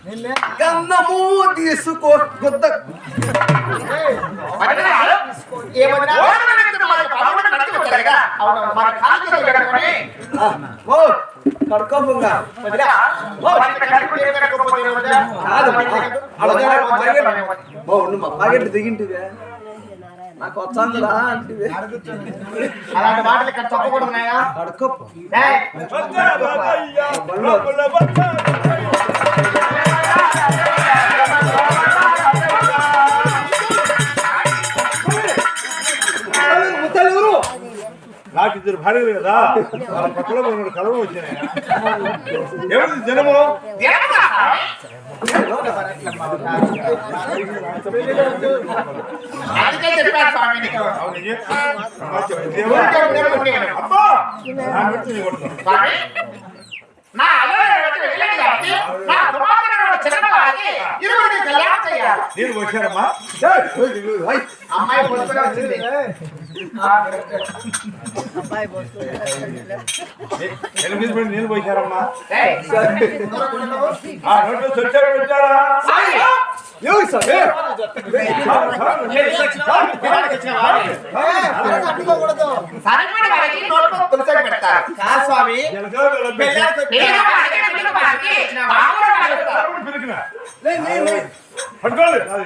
ఒక సుఖము లేదు. సుఖము లేదు గంధము తీసుకో గుద్ద వదిలేరు? ఏమదినా? ఓడన వ్యక్తులు మనకు పరమట నడిచి వచ్చారుగా? అవును, మన కాళ్ళు చేతులు కట్టుకొని, ఓ కడుకోపుగా వదినా, ఓ, వంట కడుపు చేతులు కట్టుకోపోతే వదినా. కాదు అలాగే ఓ నువ్వు మా పాకెట్ దిగింటివే నాకు వచ్చాను రా అంటివే అలాంటి మాటలు ఇక్కడ చెప్పకూడదు నాయనా. కడుకోపు నాకు ఇద్దరు భార్యలు కదా వాళ్ళ పక్కలో రెండు కలవ వచ్చినాయి ఎవరు జనము దేవతా? అందుకే చెప్పాను స్వామి నీకు. అవును, నిజం. దేవా. ఊరికే ఉండేది ఉండేది. అబ్బా నా ఇరువురిని కళ్యాణం చేయాలి. నీళ్ళు వచ్చారమ్మా అమ్మాయి పొద్దున వచ్చింది. నీళ్ళు పోసారమ్మా ఏయ్, ఆ నోట్లో వచ్చారా వచ్చారా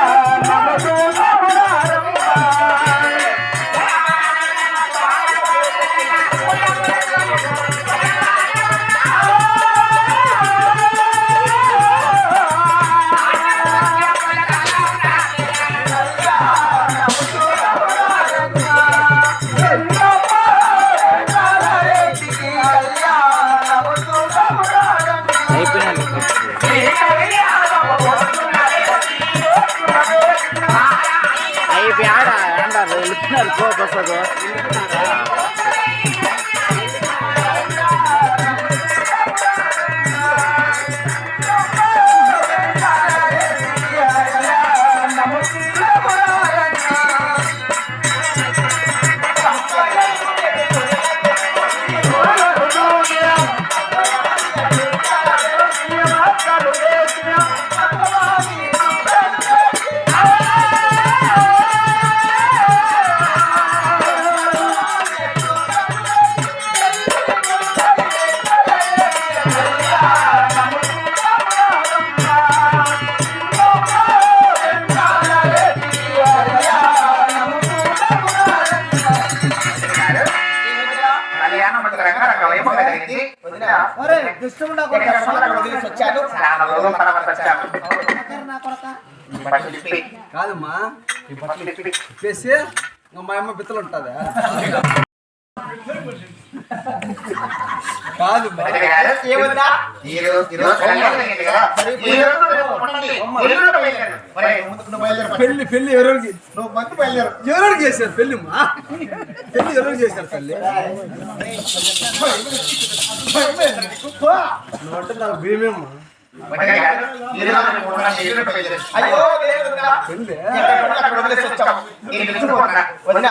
కళ్యాణ అయిపోయి ఆడ అంటారు వెళ్తున్నారు కోపసదు జరిగింది. వదిలేసి వచ్చాను. తర్వాత వచ్చాను. కాదమ్మా. ఇంకా మా అమ్మ పిత్తలు ఉంటుందా? కాదు. పెళ్ళి పెళ్ళి ఎవరికి. ఎవరికి చేశారు పెళ్ళి మా? పెళ్ళి ఎవరికి చేశారు నువ్వు అంటే నాకు భీమేమ్మా వదిన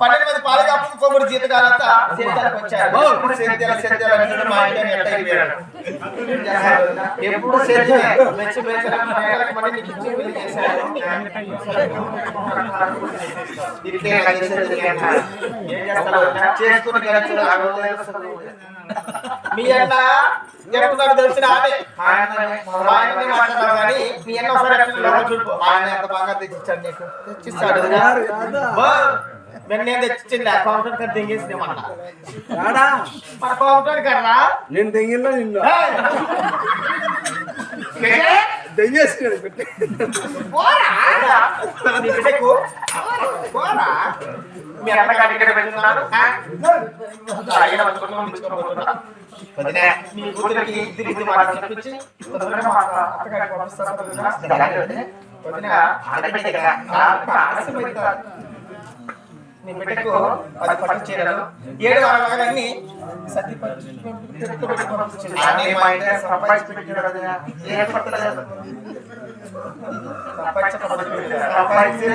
పన్నెండు మంది పాలకాపు కొమ్ముడు జీతకాలంతా సేద్యాలకు వచ్చారు సేద్యాలు సేద్యాలు మా ఎట్ట అయిపోయాడు. వదిన? ఎప్పుడు మెచ్చి మేకలకు మళ్ళీ నీకు ఇచ్చి చేశారు. దీనికే. ఏం? చేసుకుని. ఆ మీ అన్న తెలిసిన ఆమె మాట్లాడతావు కానీ మీ అన్న ఒకసారి చూడు ఎంత బాగా తెచ్చిచ్చాడు నీకు తెచ్చిస్తాడు వెన్న తెచ్చింది కౌంటర్ కాడ దింగేసినామంట రాడా? మన కర్రా నేను దెంగిల్లో నిన్ను. పెట్టి మీ అన్నగారి ఇక్కడ మీ కూతురికి ఇద్దరు ఇద్దరు మాటలు చెప్పించి అత్తగారికి వదినా. వదినా, ఆడబిడ్డ కదా, నాకు ఆలస్యమైంది కాదు. నీ బిడ్డకు పది పట్టు చీరలు ఏడు వారాలన్నీ పట్టు సంపాదించి